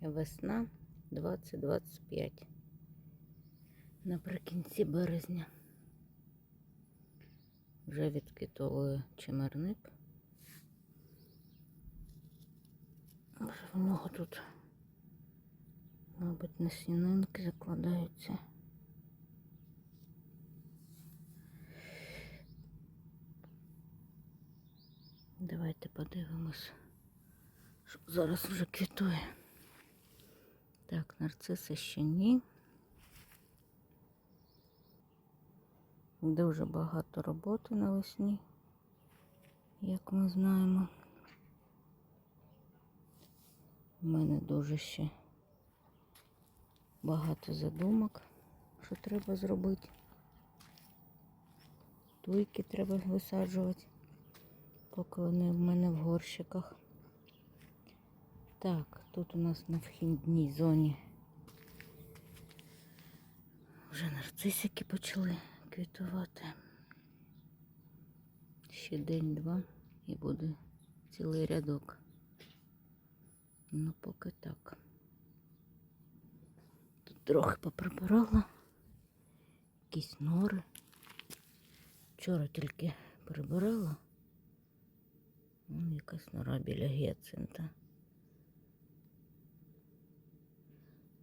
Весна 2025. Наприкінці березня. Вже відквітовує чимерник. В нього тут, мабуть, насінинки закладаються. Давайте подивимось, що зараз вже квітує. Так, нарциси ще ні. Дуже багато роботи навесні, як ми знаємо. У мене дуже ще багато задумок, що треба зробити. Туйки треба висаджувати, поки вони в мене в горщиках. Так, тут у нас на вхідній зоні вже нарцисики почали квітувати. Ще день-два і буде цілий рядок. Ну, поки так. Тут трохи поприбирала. Якісь нори. Вчора тільки прибирала. Вон якась нора біля гіацинта.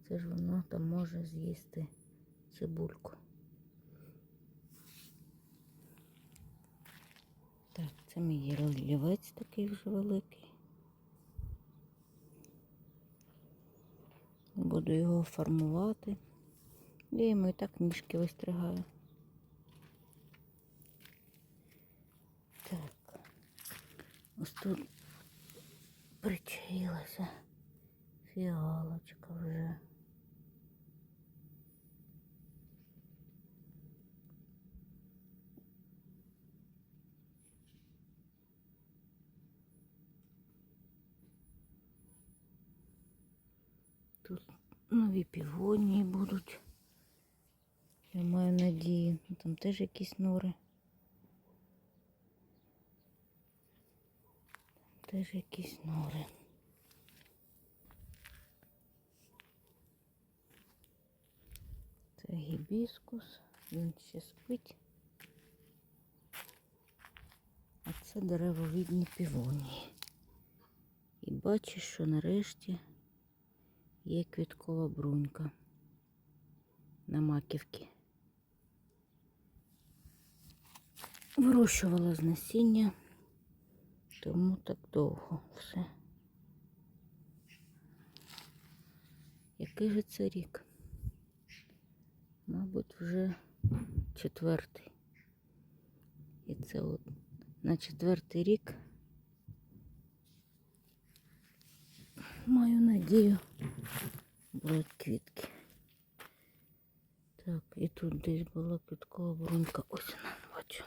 Це ж воно там може з'їсти цибульку. Так, це мій лівець такий вже великий. Буду його формувати. Я йому і так ніжки вистригаю. Так, ось тут причаїлася фіалочка вже. Тут нові півонії будуть. Я маю надію. Ну, Там теж якісь нори. Там теж якісь нори. Це гібіскус, він ще спить. А це деревовидні півонії. І бачу, що нарешті є квіткова брунька на маківці. Вирощувала з насіння, тому так довго все. Який же це рік? Мабуть, вже четвертий. І це от на четвертий рік маю надію будуть квітки. Так, і тут десь була квіткова брунька. Ось вона, бачу.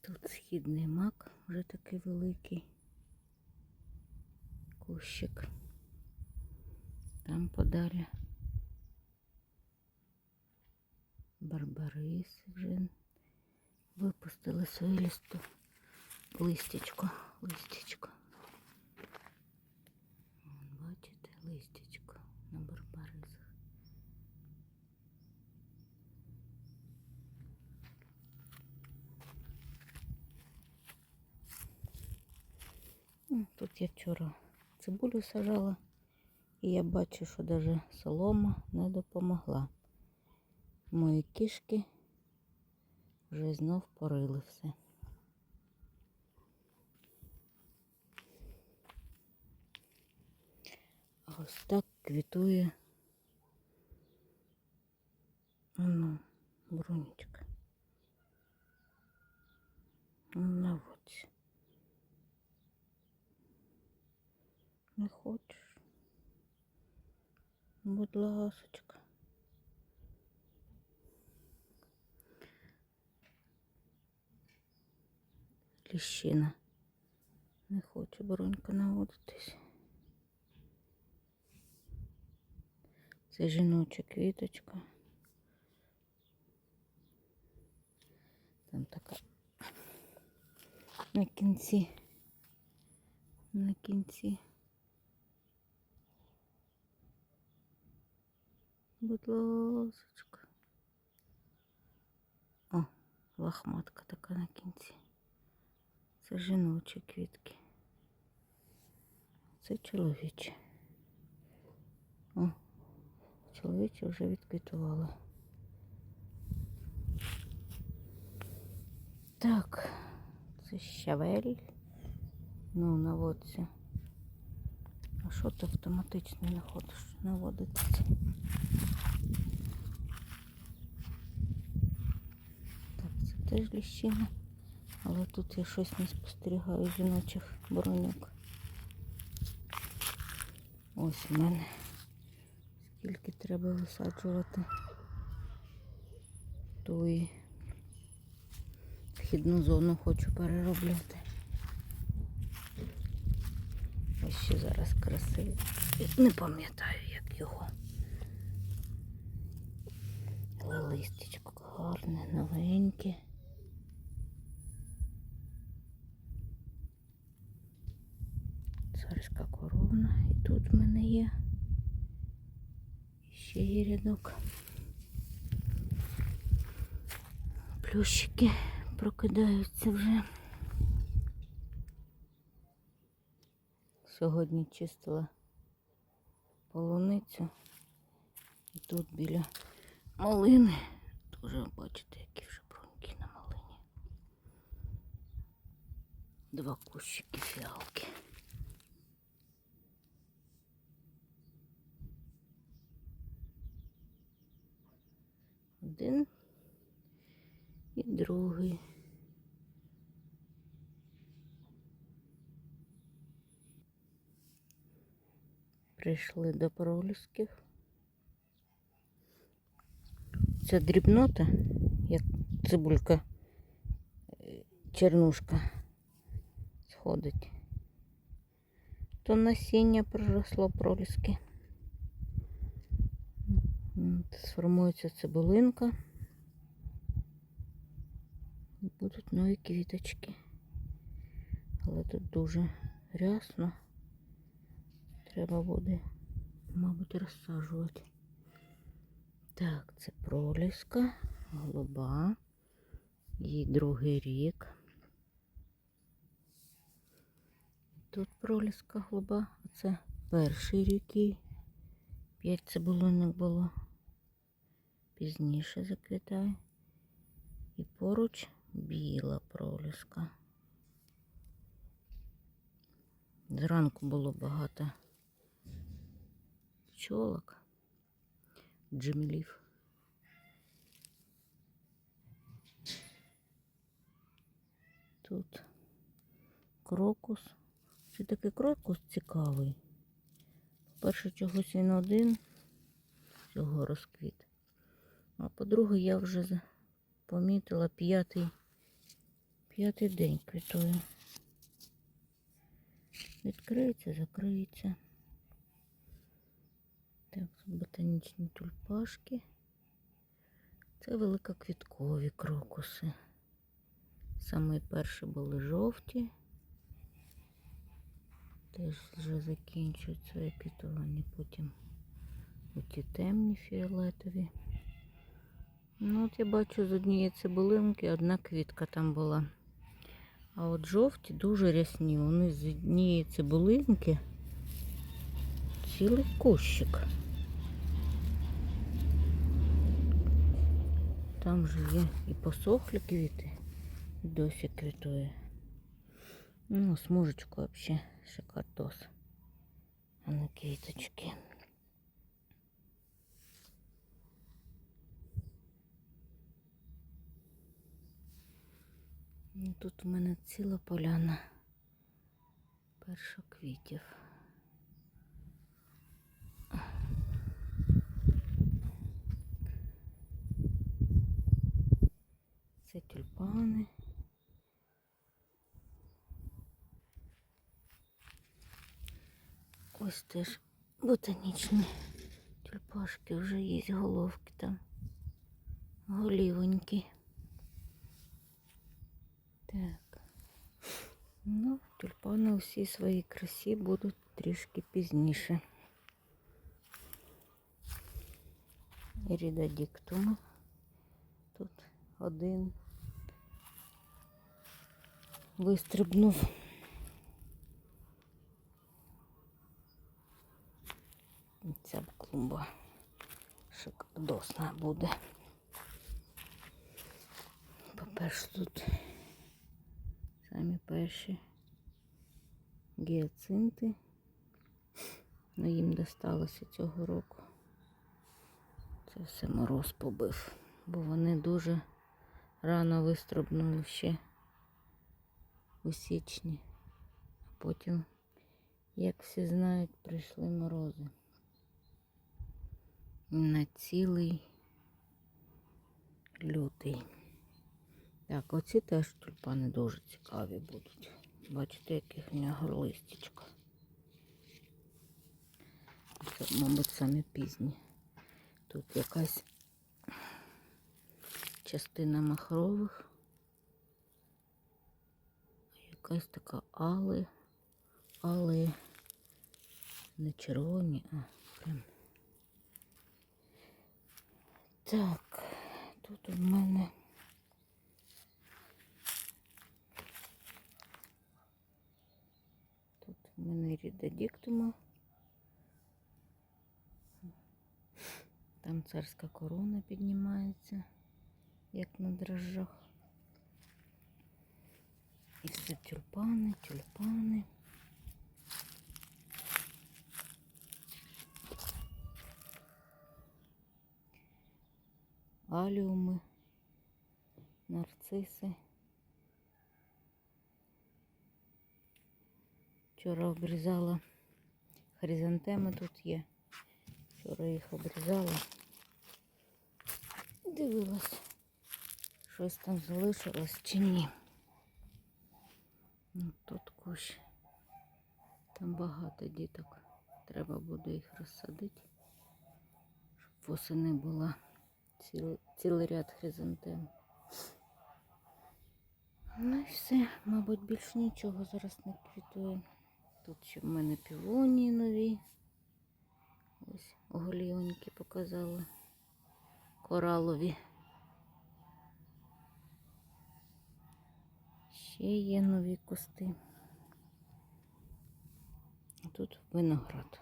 Тут східний мак, вже такий великий кущик. Там подалі барбариси вже випустили своє листу. Листячко, листячко. Вон, Бачите, листячко на барбарисах. Тут я вчора цибулю сажала, і я бачу, що навіть солома не допомогла. Мої кішки вже знов порили все. Ось так квітує ну, брунечка. На Будь ласочка. Ліщина. Не хоче бронька наводитись. Це жіноча квіточка. Там така на кінці. На кінці. Будь ласочка. О, лохматка така на кінці. Це жіночі квітки. Це чоловічі. О, чоловічі вже відквітували. Так, це щавель. Ну, наводиться. А що ти автоматично не ходиш? Наводиться. Так, це теж ліщина. Але тут я щось не спостерігаю жіночих броньок. Ось у мене. Скільки треба висаджувати тої вхідну зону хочу переробляти. Ось ще зараз красивий. Не пам'ятаю, як його. Але листечко гарне, новеньке. Царська корона. І тут в мене є. Ще є рядок. Плющики прокидаються вже. Сьогодні чистила полуницю. І тут біля малини. Дуже бачите, які вже бруньки на малині. Два кущики фіалки. Один і другий. Прийшли до пролісків. Ця дрібнота, як цибулька, чернушка сходить. То насіння проросло проліски. Сформується цибулинка. І будуть нові квіточки. Але тут дуже рясно. Треба буде, мабуть, розсаджувати. Так, це проліска, голуба. Їй другий рік. Тут проліска голуба, а це перший рік їй. П'ять цибулинок було. Пізніше заквітає. І поруч біла проліска. Зранку було багато пчолок, джемелів. Тут крокус. Це такий крокус цікавий. По-перше, чогось він один цього розквіт. А по-друге, я вже помітила п'ятий п'ятий день квітує. Відкриється, закриється. Так, ботанічні тюльпашки. Це великоквіткові крокуси. Саме перші були жовті. Теж вже закінчують своє квітування, потім оті темні фіолетові. Ну, от я бачу з однієї цибулинки одна квітка там була. А от жовті дуже рясні. Вони з однієї цибулинки цілий кущик. Там же є і посохлі квіти, і досі квітує. Ну, смужечку взагалі шикардос. А не квіточки. Тут у мене ціла поляна першоквітів. Це тюльпани. Ось теж ботанічні тюльпани. черепашки вже є головки там. Голівонькі. Так. Ну, тюльпани у всій своїй красі будуть трішки пізніше. Ірідодіктуми. Тут один вистрибнув. Ця клумба шикардосна буде. По-перше, тут самі перші гіацинти. Ну, їм досталося цього року. Це все мороз побив, бо вони дуже рано вистрибнули ще у січні. А потім, як всі знають, прийшли морози. На цілий лютий. Так, оці теж тюльпани дуже цікаві будуть. Бачите, яких в нього листячка. Це, мабуть, самі пізні. Тут якась частина махрових, якась така али, але не червоні, а прям. Так, тут у мене тут у мене рідодіктума. Там царська корона піднімається, як на дрожжах. І все тюльпани, тюльпани. Аліуми, нарциси. Вчора обрізала хризантеми тут є. Вчора їх обрізала. Дивилась, щось там залишилось чи ні. Ну, тут кущ. Там багато діток. Треба буде їх розсадити, щоб восени була ціл, цілий ряд хризантем. Ну і все, мабуть, більш нічого зараз не квітує. Тут ще в мене півонії нові. Ось голівоньки показала. Коралові. Ще є нові кусти. А тут виноград.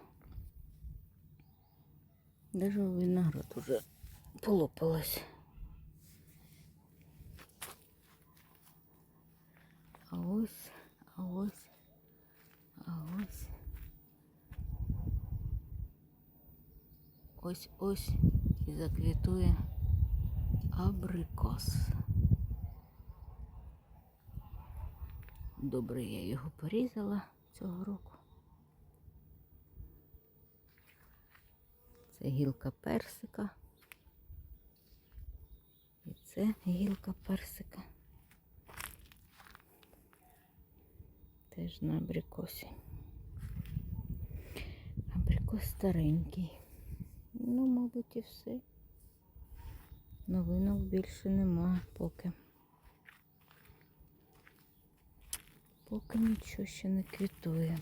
Даже виноград уже полопалась. А ось, а ось, а ось. Ось ось і заквітує абрикос. Добре, я його порізала цього року. Це гілка персика. І це гілка персика. Теж на абрикосі. Абрикос старенький. Ну, мабуть, і все. Новинок більше нема поки. Поки нічого ще не квітує.